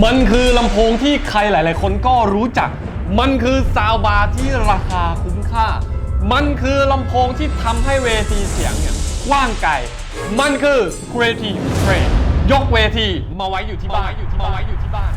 มันคือลำโพงที่ใครหลาย ๆ คนก็รู้จัก มันคือซาวบาร์ที่ราคาคุ้มค่า มันคือลำโพงที่ทำให้เวทีเสียงเนี่ยกว้างไกล มันคือ Creative Trade ยกเวทีมาไว้อยู่ที่บ้านมาไว้อยู่ที่บ้าน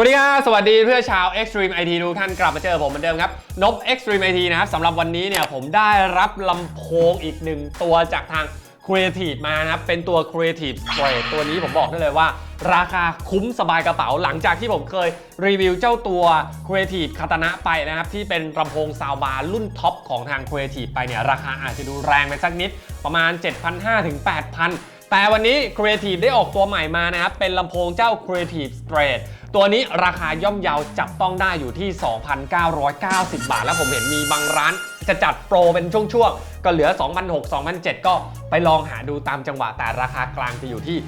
สวัสดีครับ สวัสดีเพื่อนชาว Extreme IT ทุกท่านกลับมาเจอผมเหมือนเดิมครับ นบ Extreme IT นะครับสำหรับวันนี้เนี่ยผมได้รับลำโพงอีกหนึ่งตัวจากทาง Creative มานะครับ เป็นตัว Creative Straight ตัวนี้ผมบอกได้เลยว่า ราคาคุ้มสบายกระเป๋าหลังจากที่ผมเคยรีวิวเจ้าตัว Creative คาตนะไปนะครับ ที่เป็นลำโพงซาวบาร์รุ่นท็อปของทาง Creative ไปเนี่ยราคาอาจจะดูแรงไปสักนิดประมาณ 7,500ถึง8,000แต่วันนี้ Creative ได้ออกตัวใหม่มานะครับเป็นลำโพงเจ้า Creative Straight ตัวนี้ราคาย่อมเยาจับต้องได้อยู่ที่ 2,990 บาท แล้วผมเห็นมีบางร้านจะจัดโปรเป็นช่วงๆ ก็เหลือ2,600 2,700ก็ไปลองหาดูตามจังหวะ แต่ราคากลางจะอยู่ที่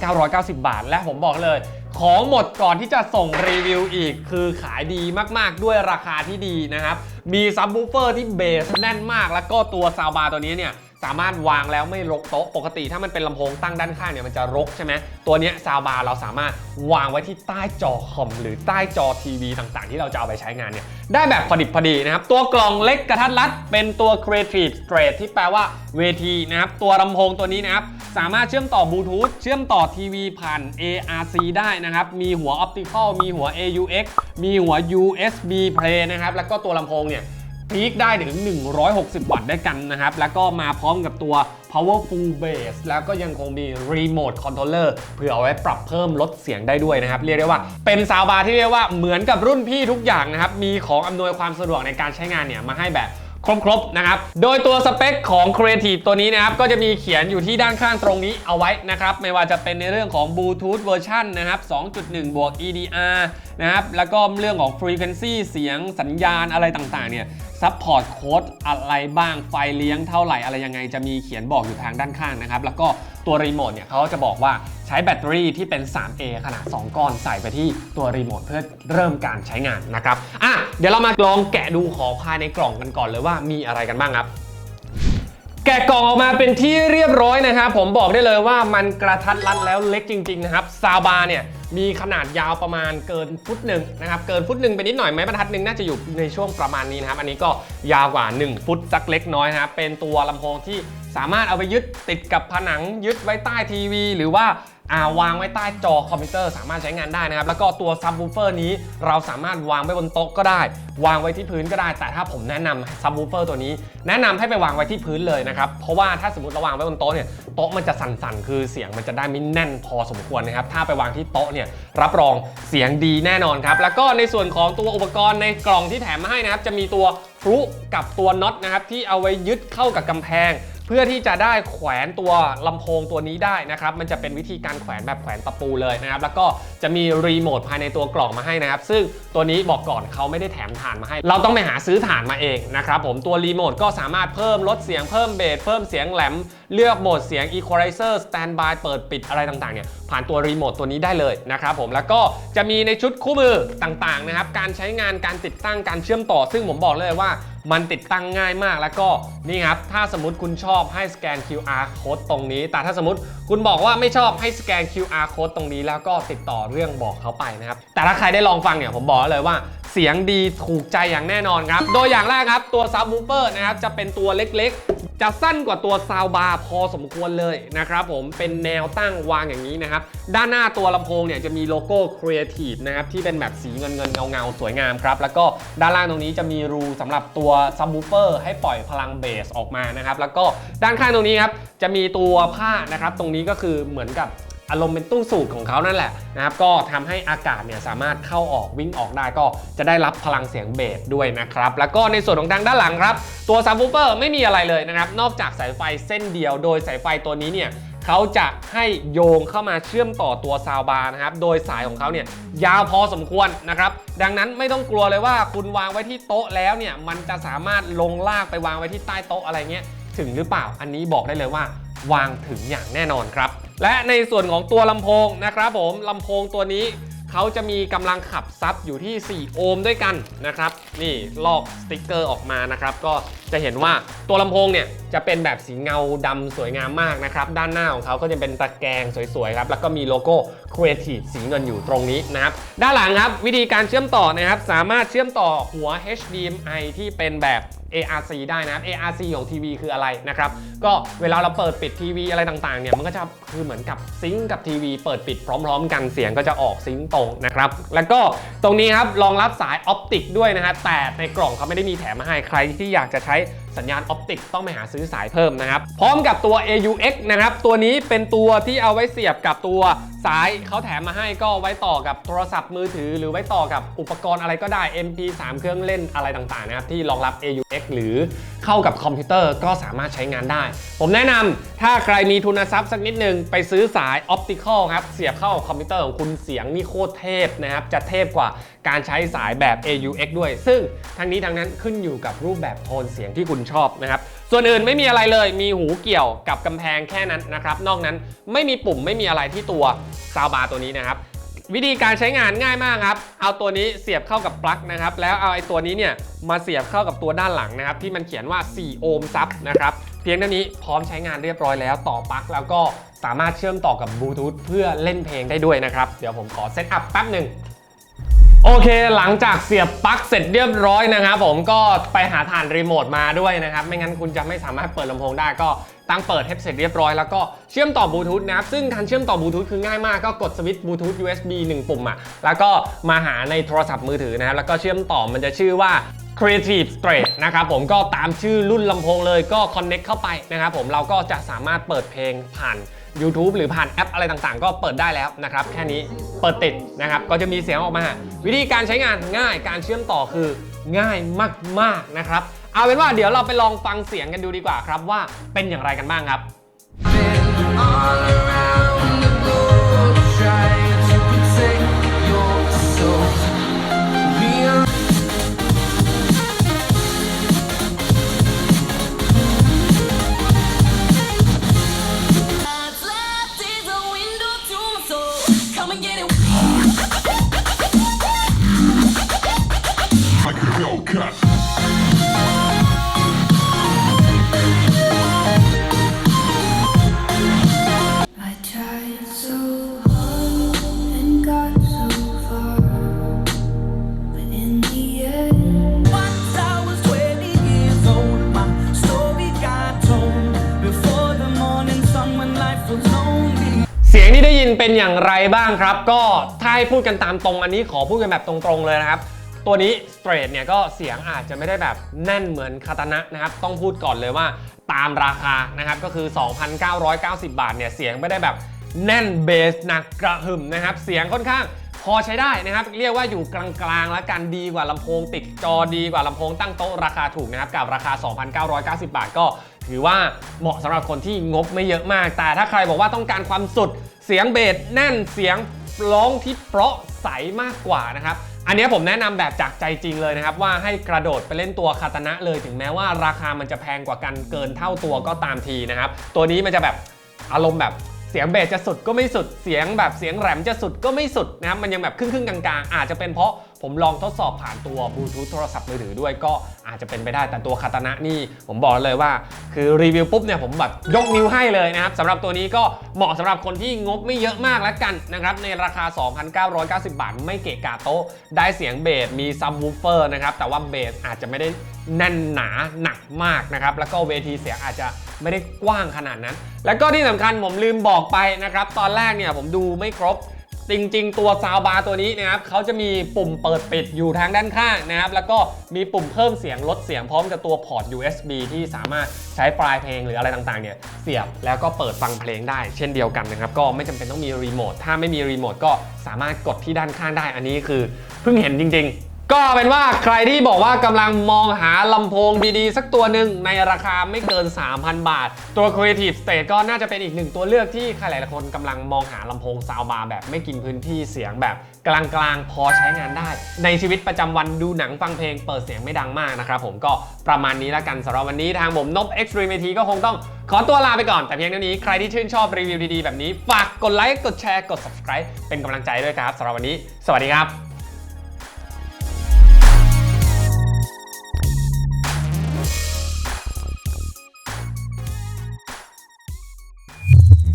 2,990 บาท และผมบอกเลย ของหมดก่อนที่จะส่งรีวิวอีก คือขายดีมากๆด้วยราคาที่ดีนะครับ มีซับวูเฟอร์ที่เบสแน่นมาก แล้วก็ตัวซาวบาร์ตัวนี้เนี่ย สามารถวางแล้วไม่รกโต๊ะปกติถ้ามันเป็นลำโพงตั้งด้านข้างเนี่ยมันจะรกใช่ไหมตัวเนี้ยซาวบาร์เราสามารถวางไว้ที่ใต้จอคอมหรือใต้จอทีวีต่างๆ ที่เราจะเอาไปใช้งานเนี่ยได้แบบพอดิบพอดีนะครับ ตัวกล่องเล็กกระทัดรัด เป็นตัว Creative Straight ที่แปลว่าเวทีนะครับ ตัวลำโพงตัวนี้นะครับ สามารถเชื่อมต่อบลูทูธเชื่อมต่อทีวีผ่าน ARC ได้นะครับ มีหัว Optical มีหัว AUX มีหัว USB Play นะครับ แล้วก็ตัวลำโพงเนี่ย พีคได้ถึง 160 วัตต์ด้วยกันนะครับ แล้วก็มาพร้อมกับตัว powerful bass แล้วก็ยังคงมี remote controller เพื่อเอาไว้ปรับเพิ่มลดเสียงได้ด้วยนะครับ เรียกได้ว่าเป็นซาวบาร์ที่เรียกว่าเหมือนกับรุ่นพี่ทุกอย่างนะครับ มีของอำนวยความสะดวกในการใช้งานเนี่ยมาให้แบบ ครบๆนะครับ โดยตัวสเปคของ Creative ตัวนี้นะครับ ก็จะมีเขียนอยู่ที่ด้านข้างตรงนี้เอาไว้นะครับ ไม่ว่าจะเป็นในเรื่องของ Bluetooth เวอร์ชันนะครับ 2.1 บวก EDR นะครับ แล้วก็เรื่องของ Frequency เสียงสัญญาณอะไรต่างๆ เนี่ยซัพพอร์ตโค้ดอะไรบ้างไฟเลี้ยงเท่าไหร่อะไรยังไงจะมีเขียนบอกอยู่ทางด้านข้างนะครับ แล้วก็ ตัวรีโมทเนี่ยเขาจะบอกว่าใช้แบตเตอรี่ที่เป็น 3A ขนาด 2 ก้อนใส่ไปที่ตัวรีโมทเพื่อเริ่มการใช้งานนะครับอะเดี๋ยวเรามาลองแกะดูของภายในกล่องกันก่อนเลยว่ามีอะไรกันบ้างครับแกะกล่องออกมาเป็นที่เรียบร้อยนะครับ ผมบอกได้เลยว่ามันกระทัดรัดแล้วเล็กจริง ๆ นะครับ ซาวบาเนี่ยมีขนาดยาวประมาณเกินฟุตหนึ่งนะครับ เกินฟุตหนึ่งไปนิดหน่อยไม้บรรทัดหนึ่งน่าจะอยู่ในช่วงประมาณนี้นะครับ อันนี้ก็ยาวกว่า 1 ฟุตสักเล็กน้อยนะครับ เป็นตัวลำโพงที่ สามารถเอาไปยึดติดกับผนังยึดไว้ใต้ทีวี หรือว่าอาวางไว้ใต้จอคอมพิวเตอร์สามารถใช้งานได้นะครับ แล้วก็ตัวซับวูเฟอร์นี้เราสามารถวางไว้บนโต๊ะก็ได้ วางไว้ที่พื้นก็ได้ แต่ถ้าผมแนะนำซับวูเฟอร์ตัวนี้ แนะนำให้ไปวางไว้ที่พื้นเลยนะครับ เพราะว่าถ้าสมมติเราวางไว้บนโต๊ะเนี่ยโต๊ะมันจะสั่นๆ คือเสียงมันจะได้ไม่แน่นพอสมควรนะครับ ถ้าไปวางที่โต๊ะเนี่ยรับรองเสียงดีแน่นอนครับ แล้วก็ในส่วนของตัวอุปกรณ์ในกล่องที่แถมมาให้นะครับจะมีตัวพลุกับตัวน็อตนะครับที่เอาไว้ยึดเข้ากับกำแพง เพื่อที่จะได้แขวนตัวลำโพงตัวนี้ได้นะครับ มันจะเป็นวิธีการแขวนแบบแขวนตะปูเลยนะครับ แล้วก็จะมีรีโมทภายในตัวกล่องมาให้นะครับ ซึ่งตัวนี้บอกก่อนเขาไม่ได้แถมถ่านมาให้ เราต้องไปหาซื้อถ่านมาเองนะครับผม ตัวรีโมทก็สามารถเพิ่มลดเสียงเพิ่มเบสเพิ่มเสียงแหลม เลือกโหมดเสียง Equalizer Standby เปิดปิดอะไรต่างๆเนี่ย ผ่านตัวรีโมทตัวนี้ได้เลยนะครับผม แล้วก็จะมีในชุดคู่มือต่างๆนะครับ การใช้งาน การติดตั้ง การเชื่อมต่อ ซึ่งผมบอกเลยว่า มันติดตั้งง่ายมากแล้วก็นี่ครับ ถ้าสมมติคุณชอบให้สแกน QR code ตรงนี้ แต่ถ้าสมมติคุณบอกว่าไม่ชอบให้สแกน QR code ตรงนี้ แล้วก็ติดต่อเรื่องบอกเขาไปนะครับ แต่ถ้าใครได้ลองฟังเนี่ยผมบอกเลยว่าเสียงดีถูกใจอย่างแน่นอนครับ โดยอย่างแรกครับ ตัวซับวูเปอร์นะครับจะเป็นตัวเล็กๆจะสั้นกว่าตัวซาวบาร์พอสมควรเลยนะครับผมเป็นแนวตั้งวางอย่างนี้นะครับ ด้านหน้าตัวลำโพงเนี่ยจะมีโลโก้ Creative นะครับที่เป็นแบบสีเงินเงินเงาเงาสวยงามครับแล้วก็ด้านล่างตรงนี้จะมีรูสำหรับตัวซับวูเฟอร์ให้ปล่อยพลังเบสออกมานะครับแล้วก็ด้านข้างตรงนี้ครับจะมีตัวผ้านะครับตรงนี้ก็คือเหมือนกับ อารมณ์เป็นตู้สูตรของเขานั่นแหละนะครับก็ทำให้อากาศเนี่ยสามารถเข้าออกวิ่งออกได้ก็จะได้รับพลังเสียงเบสด้วยนะครับ แล้วก็ในส่วนของทางด้านหลังครับ ตัวซับวูเฟอร์ไม่มีอะไรเลยนะครับ นอกจากสายไฟเส้นเดียว โดยสายไฟตัวนี้เนี่ยเขาจะให้โยงเข้ามาเชื่อมต่อตัวซาวบาร์นะครับ โดยสายของเขาเนี่ยยาวพอสมควรนะครับ ดังนั้นไม่ต้องกลัวเลยว่าคุณวางไว้ที่โต๊ะแล้วเนี่ยมันจะสามารถลงลากไปวางไว้ที่ใต้โต๊ะอะไรเงี้ยถึงหรือเปล่าอันนี้บอกได้เลยว่าวางถึงอย่างแน่นอนครับ และในส่วนของตัวลำโพงนะครับผมลำโพงตัวนี้เขาจะมีกำลังขับซับอยู่ที่ 4 โอห์มด้วยกันนะครับ นี่ลอกสติกเกอร์ออกมานะครับ ก็จะเห็นว่าตัวลำโพงเนี่ยจะเป็นแบบสีเงาดำสวยงามมากนะครับ ด้านหน้าของเขาก็จะเป็นตะแกรงสวยๆครับ แล้วก็มีโลโก้ Creative สีเงินอยู่ตรงนี้นะครับ ด้านหลังครับวิธีการเชื่อมต่อนะครับ สามารถเชื่อมต่อหัว HDMI ที่เป็นแบบ ARC ได้นะครับ ARC ของทีวีคืออะไรนะครับ ก็เวลาเราเปิดปิดทีวีอะไรต่างๆ เนี่ยมันก็จะคือเหมือนกับซิงก์กับทีวีเปิดปิดพร้อม ๆ กันเสียงก็จะออกซิงก์ตรงนะครับ แล้วก็ตรงนี้ครับรองรับสายออปติกด้วยนะฮะแต่ในกล่องเขาไม่ได้มีแถมมาให้ใครที่อยากจะใช้ สัญญาณออปติกต้องไปหาซื้อสายเพิ่มนะครับ พร้อมกับตัว AUX นะครับ ตัวนี้เป็นตัวที่เอาไว้เสียบกับตัวสายเขาแถมมาให้ก็ไว้ต่อกับโทรศัพท์มือถือ หรือไว้ต่อกับอุปกรณ์อะไรก็ได้ MP3 เครื่องเล่นอะไรต่างๆนะครับที่รองรับ AUX หรือเข้ากับคอมพิวเตอร์ก็สามารถใช้งานได้ ผมแนะนำถ้าใครมีทุนทรัพย์สักนิดนึงไปซื้อสายออปติคอลครับเสียบเข้าคอมพิวเตอร์ของคุณเสียงนี่โคตรเทพนะครับจะเทพกว่า การใช้สายแบบ AUX ด้วย ซึ่งทั้งนี้ทั้งนั้นขึ้นอยู่กับรูปแบบโทนเสียงที่คุณชอบนะครับ ส่วนอื่นไม่มีอะไรเลย มีหูเกี่ยวกับกำแพงแค่นั้นนะครับ นอกนั้นไม่มีปุ่มไม่มีอะไรที่ตัวซาวบาร์ตัวนี้นะครับ วิธีการใช้งานง่ายมากครับ เอาตัวนี้เสียบเข้ากับปลั๊กนะครับ แล้วเอาไอ้ตัวนี้เนี่ยมาเสียบเข้ากับตัวด้านหลังนะครับ ที่มันเขียนว่า 4 โอห์มซับนะครับ เพียงเท่านี้พร้อมใช้งานเรียบร้อยแล้วต่อปลั๊กแล้วก็สามารถเชื่อมต่อกับบลูทูธเพื่อเล่นเพลงได้ด้วยนะครับ เดี๋ยวผมขอเซตอัพแป๊บหนึ่ง โอเคหลังจากเสียบปลั๊กเสร็จเรียบร้อยนะครับผมก็ไปหาฐานรีโมทมาด้วยนะครับ ไม่งั้นคุณจะไม่สามารถเปิดลำโพงได้ก็ตั้งเปิดเทปเสร็จเรียบร้อยแล้วก็เชื่อมต่อบลูทูธนะครับ ซึ่งการเชื่อมต่อบลูทูธคือง่ายมากก็กดสวิตช์บลูทูธ USB 1 ปุ่มอะแล้วก็มาหาในโทรศัพท์มือถือนะครับ แล้วก็เชื่อมต่อมันจะชื่อว่า Creative Straight นะครับผมก็ตามชื่อรุ่นลำโพงเลยก็ Connect เข้าไปนะครับผมเราก็จะสามารถเปิดเพลงผ่าน YouTube หรือผ่านแอปอะไรต่างๆ ก็เปิดได้แล้วนะครับแค่นี้เปิดติดนะครับก็จะมีเสียงออกมา วิธีการใช้งานง่ายการเชื่อมต่อคือง่ายมากๆนะครับ เอาเป็นว่าเดี๋ยวเราไปลองฟังเสียงกันดูดีกว่าครับว่าเป็นอย่างไรกันบ้างครับ all around อย่างไรบ้างครับ ก็ถ้าให้พูดกันตามตรงอันนี้ขอพูดกันแบบตรงๆเลยนะครับ ตัวนี้สเตรทเนี่ยก็เสียงอาจจะไม่ได้แบบแน่นเหมือนคาตานะนะครับ ต้องพูดก่อนเลยว่าตามราคานะครับก็คือ 2,990 บาทเนี่ยเสียงไม่ได้แบบแน่นเบสหนักกระหึ่มนะครับ เสียงค่อนข้าง พอใช้ได้นะครับเรียกว่าอยู่กลางๆแล้วกันดีกว่าลำโพงติดจอดีกว่าลำโพงตั้งโต๊ะราคาถูกนะครับกับราคา 2,990 บาทก็ถือว่าเหมาะสำหรับคนที่งบไม่เยอะมาก แต่ถ้าใครบอกว่าต้องการความสุดเสียงเบสแน่นเสียงร้องที่เพราะใสมากกว่านะครับอันนี้ผมแนะนำแบบจากใจจริงเลยนะครับว่าให้กระโดดไปเล่นตัวคาตานะเลยถึงแม้ว่าราคามันจะแพงกว่ากันเกินเท่าตัวก็ตามทีนะครับตัวนี้มันจะแบบอารมณ์แบบ เสียงเบสจะสุดก็ไม่สุด เสียงแบบเสียงแหลมจะสุดก็ไม่สุดนะครับมันยังแบบครึ่งๆกลางๆ อาจจะเป็นเพราะ ผมลองทดสอบผ่านตัวบลูทูธโทรศัพท์มือถือด้วยก็อาจจะเป็นไปได้แต่ตัวคาตานะนี่ ผมบอกเลยว่า คือรีวิวปุ๊บเนี่ยผมแบบยกนิ้วให้เลยนะครับสำหรับตัวนี้ก็เหมาะสำหรับคนที่งบไม่เยอะมากแล้วกันนะครับในราคา 2,990 บาท ไม่เกะกะโต๊ะ ได้เสียงเบสมีซับวูเฟอร์นะครับแต่ว่าเบสอาจจะไม่ได้แน่นหนาหนักมากนะครับแล้วก็เวทีเสียงอาจจะไม่ได้กว้างขนาดนั้น แล้วก็ที่สำคัญผมลืมบอกไปนะครับตอนแรกเนี่ยผมดูไม่ครบ จริง ๆ ตัวซาวบาร์ตัวนี้นะครับเขาจะมีปุ่มเปิดปิดอยู่ทางด้านข้างนะครับ แล้วก็มีปุ่มเพิ่มเสียงลดเสียงพร้อมกับตัวพอร์ต USB ที่สามารถใช้ไฟล์เพลงหรืออะไรต่างๆเนี่ยเสียบแล้วก็เปิดฟังเพลงได้ เช่นเดียวกันนะครับ ก็ไม่จำเป็นต้องมีรีโมทถ้าไม่มีรีโมทก็สามารถกดที่ด้านข้างได้ อันนี้คือเพิ่งเห็นจริง ๆ ก็เป็นว่าใครที่บอกว่ากำลังมองหาลำโพงดีๆ สักตัวหนึ่งในราคาไม่เกิน 3,000 บาท ตัว Creative State ก็น่าจะเป็นอีกหนึ่งตัวเลือกที่ใครหลายๆคนกำลังมองหาลำโพงซาวบาร์แบบไม่กินพื้นที่เสียงแบบกลางๆ พอใช้งานได้ ในชีวิตประจำวันดูหนังฟังเพลงเปิดเสียงไม่ดังมากนะครับผมก็ประมาณนี้แล้วกันสำหรับวันนี้ทางผมนบ Extreme IT ก็คงต้องขอตัวลาไปก่อน แต่เพียงเท่านี้ใครที่ชื่นชอบรีวิวดีๆแบบนี้ ฝากกดไลค์กดแชร์กด subscribe เป็นกำลังใจด้วยครับสำหรับวันนี้ สวัสดีครับ